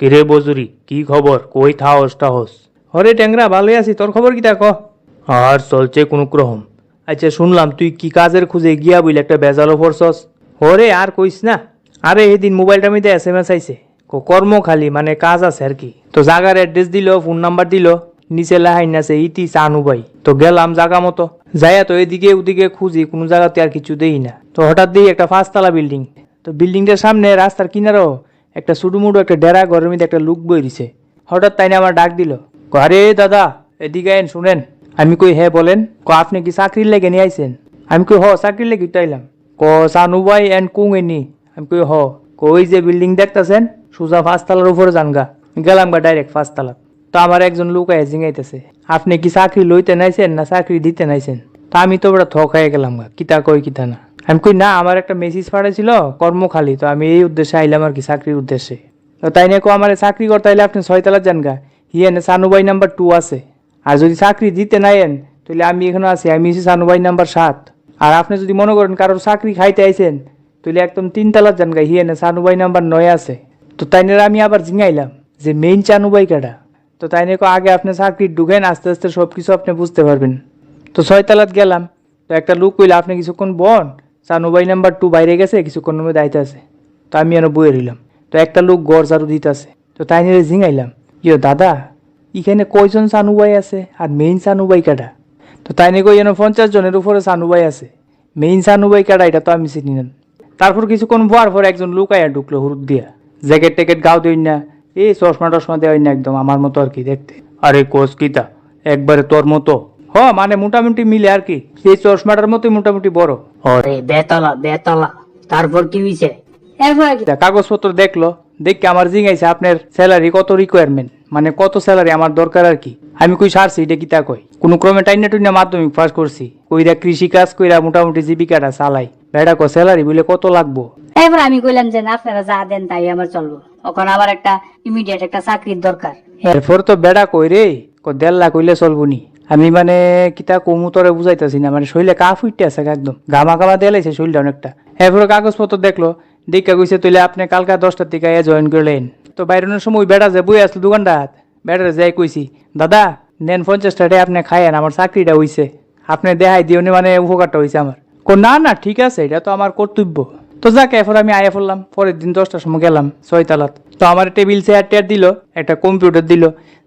কিরে বজুরি কি খবর? কই থাহস টাহস হরে ট্যাংরা ভালোই আছি। তোর খবর কি ক? আর চলছে কোনো ক্রম। আচ্ছা শুনলাম তুই কি কাজের খুঁজে গিয়া বইলে একটা বেজালো ফরসস হরে আর কইস না। আরে এদিন মোবাইলটা মধ্যে এস এম এস আইছে। ক- কর্ম খালি মানে কাজ আছে আর কি। তো জাগার অ্যাড্রেস দিল ফোন নাম্বার দিল। নিচে লাহাইন আছে ইতি চানু ভাই তো গেলাম জাগা মতো। যাইয়া তো এদিকে ওদিকে খুঁজি কোনো জায়গাতে আর কিছু দেই না। তো হঠাৎ দিই একটা পাঁচতলা বিল্ডিং। তো বিল্ডিংটার সামনে রাস্তার কিনারও একটা সুডুমুডু, একটা ডেরা ঘরের মধ্যে একটা লুক বই দিছে। হঠাৎ তাইনে আমার ডাক দিল আরে দাদা, এদিকে আইন, শুনেন। আমি কই হ্যাঁ বলেন। ক আপনি কি চাকরির লেগে নিয়ে আইছেন? আমি কই, হ, চাকরির লেগে তো আইলাম। ক সানু ভাই এন্ড কুং এনি। আমি কই, হ। ক ওই যে বিল্ডিং দেখতাছেন, সোজা পাঁচতলার উপরে যানগা গেলাম গা ডাইরেক্ট পাঁচতলা তো আমার একজন লোক আয় জিঙাইতেছে, আপনি কি চাকরি লইতে নাইছেন না চাকরি দিতে নাইছেন? তা আমি তো বড় থক হয়ে গেলাম গা, কিতা কই কিতা না। আমি কই, না, আমার একটা মেসেজ পাঠাইছিল কর্ম খালি তো আমি এই উদ্দেশ্যে আইলাম আর কি চাকরির উদ্দেশ্যে। তো তাই নিয়ে কো, আমার চাকরি করতে আইলে আপনি ছয়তলা যান গা। হিয়ানে সানুবাই নাম্বার টু আছে। আর যদি চাকরি দিতে নাইয়েন তাহলে আমি এখানে আছি, আমি এসে সানুবাই নাম্বার সাত। আর আপনি যদি মনে করেন কারোর চাকরি খাইতে আইছেন তাহলে একদম তিনতলা যান গা। হিয়ানে সানুবাই নাম্বার নয় আছে। তো তাই নিয়ে আমি আবার জিঙাইলাম যে মেইন চানুবাই কাটা তো তাই নিয়ে আগে আপনি চাকরি ঢুকেন, আস্তে আস্তে সব কিছু আপনি বুঝতে পারবেন। তো ছয়তলাত গেলাম। তো একটা লোক কইলে, আপনি কিছুক্ষণ বন চানুবাই নাম্বার টু বাইরে গেছে কিছুক্ষণ মধ্যে আইতে আছে। তো আমি এনে বইয়ে রইলাম। তো একটা লোক গড় ঝাড়ু দিতেছে তো তাই নিয়ে জিঙাইলাম ইয়ো দাদা, এখানে কয়জন সানুবাই আছে? আর মেইন সানুবাই কাটা তো তাই নিয়ে যেন পঞ্চাশ জনের উপরে সানুবাই আছে। মেইন সানুবাই কাটা এটা তো আমি চিনি না। তারপর কিছুক্ষণ বোয়ার পর একজন লোক আয়া ঢুকলো হুরুদ দিয়া। জ্যাকেট ট্যাকেট গাও দিই না। এই চশমা টশমা দেওয়াই না একদম, আমার মতো আর কি দেখতে। আরে কোস কিতা, একবারে তোর মতো। হ মানে মোটামুটি মিলে আর কি। এই চশমাটার মতোই মোটামুটি বড়। আরে বেতলা বেতলা। তারপর কি হইছে? এরপরে কি? কাগজপত্র দেখল। দেখে আমার জিঙ্গাইছে আপনার স্যালারি কত রিকোয়ারমেন্ট মানে কত স্যালারি আমার দরকার আর কি? আমি কই সারছি এটা কিতা কই কোন ক্রমে টাইনা টুইনা মাধ্যমিক পাস করছি। কইরা কৃষি কাজ কইরা মোটামুটি জীবিকাটা চালাই। বেড়া কো স্যালারি বলে কত লাগবো? এরপর আমি কইলাম যে না আপনারা যা দেন তাই আমার চলবো। এখন আবার একটা ইমিডিয়েট একটা চাকরির দরকার। এরপর তো বেড়া কই রে ক দেড় লাখ হইলে চলবো নি। আমি মানে কিতা কমু তরে বুঝাইতেছি না মানে শরীরে কাফ উঠতে আছে একদম। গামা গামা দেলাইছে শরীরটা অনেকটা। এরপরে কাগজপত্র দেখল দেখা কইছে, তুইলে আপনি কালকা দশটার থেকে জয়েন করলেন তো বাইরের সময় বেড়া যে বই আসলো দোকানটাত বেড়ারে যাই কইছি, দাদা, নেন পঞ্চাশ টাকা আপনি খায়েন আমার চাকরিটা হইছে। আপনি দেখাই দিও মানে উপকারটা হইছে আমার। কো, না না, ঠিক আছে, এটা তো আমার কর্তব্য। তো যাক, এরপর আমি আয়া পড়লাম, পরের দিন দশটার সময় গেলাম ছয়তলাত। তো আমার টেবিল চেয়ার টেয়ার দিল, একটা কম্পিউটার দিল,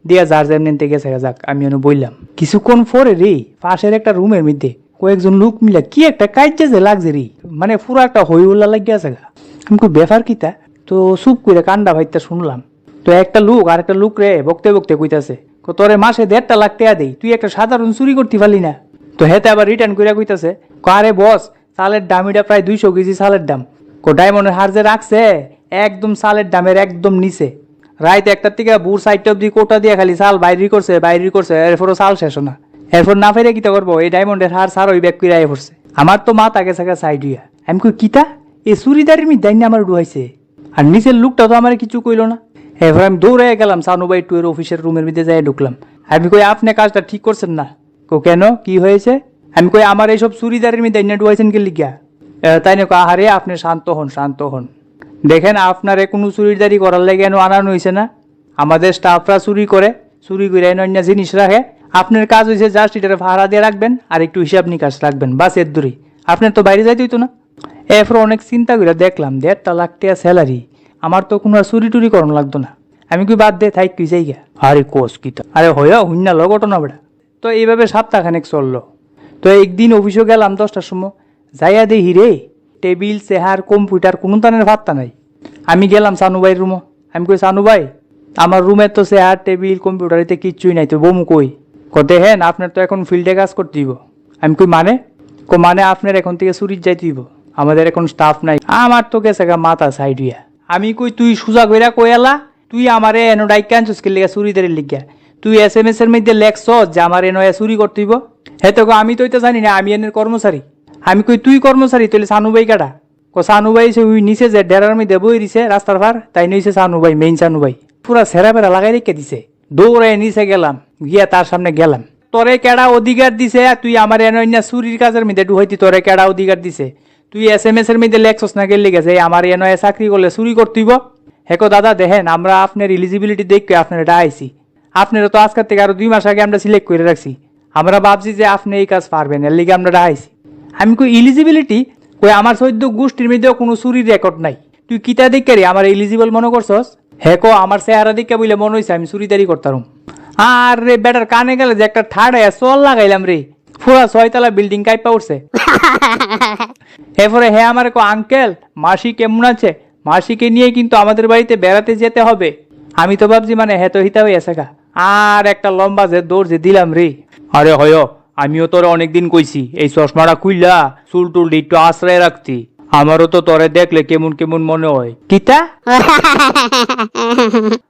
দিয়া যার যার নিতে গেছে যাক, আমি ওনে বললাম, কিছুক্ষণ পরে রে, পাশের একটা রুমের মধ্যে কয়েকজন লোক মিলে কি একটা কাজে যে লাগছে রে মানে পুরো একটা হই উল্লা লাগিয়ে আছে গা। আমি ব্যাপার কিতা তো? চুপ করে কান্ডা ভাইতে শুনলাম। তো একটা লোক আর একটা লোক রে বকতে বকতে কইতাছে তোরে মাসে দেড়টা লাখ টাকা দেই, তুই একটা সাধারণ চুরি করতে পারলি না? তো হেতে আবার রিটার্ন কইরা কইতাছে আরে বস চালের দামিটা প্রায় দুইশো কেজি চালের দাম। ডায়মন্ডের হার যে রাখছে, একদম চালের দামের একদম নিচে। রাইতে একটার থেকে বুর সাইড অব্দি কোটা দিয়ে খালি চাল বাইরি করছে বাইরি করছে, এরপরও চাল শেষ না। এরপর না ফেরে কিতা করব? এই ডায়মন্ডের হার সার ওই ব্যাগ করে আয় পড়ছে। আমার তো মা তাকে সাকে সাইড হইয়া আমি কই, কিতা? এই চুরিদারের মি দাইনি আমার ডুহাইছে আর নিচের লুকটা তো আমার কিছু কইলো না। এরপর আমি দৌড়ে গেলাম সানুবাই টু এর অফিসের রুমের মধ্যে যাই ঢুকলাম। আমি কই, আপনি কাজটা ঠিক করছেন না? কো কেন? কি হয়েছে? আমি কই আমার এইসব চুরিদারের মধ্যে দাইনি ডুহাইছেন কে লিখিয়া তাই না কো, আহারে আপনি শান্ত হন শান্ত হন। দেখেন আপনারে কোনো চুরিদারি করার লেগে এনে আনানো হয়েছে না। আমাদের স্টাফরা চুরি করে চুরি করে এনে অন্য জিনিস রাখে। আপনার কাজ হয়েছে জাস্ট এটারে ভাড়া দিয়ে রাখবেন আর একটু হিসাব নিকাশ রাখবেন বাসের দূরই আপনার তো বাইরে যাইতে হইতো না। এরপর অনেক চিন্তা করে দেখলাম দেড়টা লাখ টাকা স্যালারি আমার তো কোনো আর চুরি টুরি করানো লাগতো না। আমি কি বাদ দে থাই কি যাই গা আরে কোস কিতা আরে হইয়া হুইনা লো ঘটনা বেড়া। তো এইভাবে সপ্তাহখানেক চলল। তো একদিন অফিসে গেলাম দশটার সময়। যাইয়া দেখি রে, টেবিল চেহার কম্পিউটার, কোনো তানের ভাত্তা নাই। আমি গেলাম সানুবাইয়ের রুমো। আমি কই সানুবাই আমার রুমের তো চেহার টেবিল, কম্পিউটার, এতে কিচ্ছুই নাই। তো বমু কই ক দেখেন, আপনার তো এখন ফিল্ডে কাজ করতে দিব আমি কই মানে? কো মানে আপনার এখন থেকে চুরির যাইতে দিব আমাদের এখন স্টাফ নাই। আমার তো গেছে গা মাথা সাইড হইয়া। আমি কই, তুই সুজা কইরা কই এলা তুই আমারে এনো ডাইক আনছিস কে লিগা চুরিদারের লিগা? তুই এস এম এস এর মধ্যে লেখছ যে আমার এনো চুরি করতে হইব হে তো আমি তো জানি না, আমি এনের কর্মচারী। আমি কই, তুই কর্মচারী তাহলে সানুবাই কাটা কো সানুবাই সে উই নিচে যে ডেরার মধ্যে বই দিছে, রাস্তার পার, তাই নইছে সানুবাই মেইন সানুবাই। পুরা সেরা বেড়া লাগাই রেখে দিছে। দৌড়ে নিচে গেলাম, গিয়া তার সামনে গেলাম। তোরে কেডা অধিকার দিছে? তুই আমার এনো ইন্না চুরির কাজের মধ্যে ডুহাইতি তোরে কেডা অধিকার দিছে? তুই এস এম এস এর মধ্যে লেখছস না গেলি গেছে আমার এ চাকরি করলে চুরি করতেইব হেকো দাদা, দেখেন, আমরা আপনার এলিজিবিলিটি দেখে এটা ডাইছি আপনারা তো আজকের থেকে আরও দুই মাস আগে আমরা সিলেক্ট করে রাখছি। আমরা ভাবছি যে আপনি এই কাজ পারবেন, এর লিগে আমরা ডাইছি আমি কই ইলিজিবিলিটি কই, আমার সৈদ্য গোষ্ঠীর মধ্যেও কোনো চুরির রেকর্ড নাই। তুই কিতা দেখে রে? আমার ইলিজিবল মনে করছস? হেকো আমার চেহারা দেখে বলে মনে হইছে আমি চুরিদারি করতাম আর রে বেটার, কানে গেলে যে একটা ঠাড়া চল লাগাইলাম রে। পুরা ছয়তলা বিল্ডিং কাইপা উঠছে। এরপরে হে আমার কো, আঙ্কেল, মাসি কেমন আছে? মাসিকে নিয়ে কিন্তু আমাদের বাড়িতে বেড়াতে যেতে হবে। আমি তো ভাবছি মানে হে তো হিতা হয়ে গা। আর একটা লম্বা যে দৌড় যে দিলাম রে। আরে হয়, আমিও তোরে অনেকদিন কইছি, এই চশমাটা খুইলা চুল টুল একটু আশ্রয় রাখতি। আমারও তো তরে দেখলে কেমন কেমন মনে হয়। কিতা?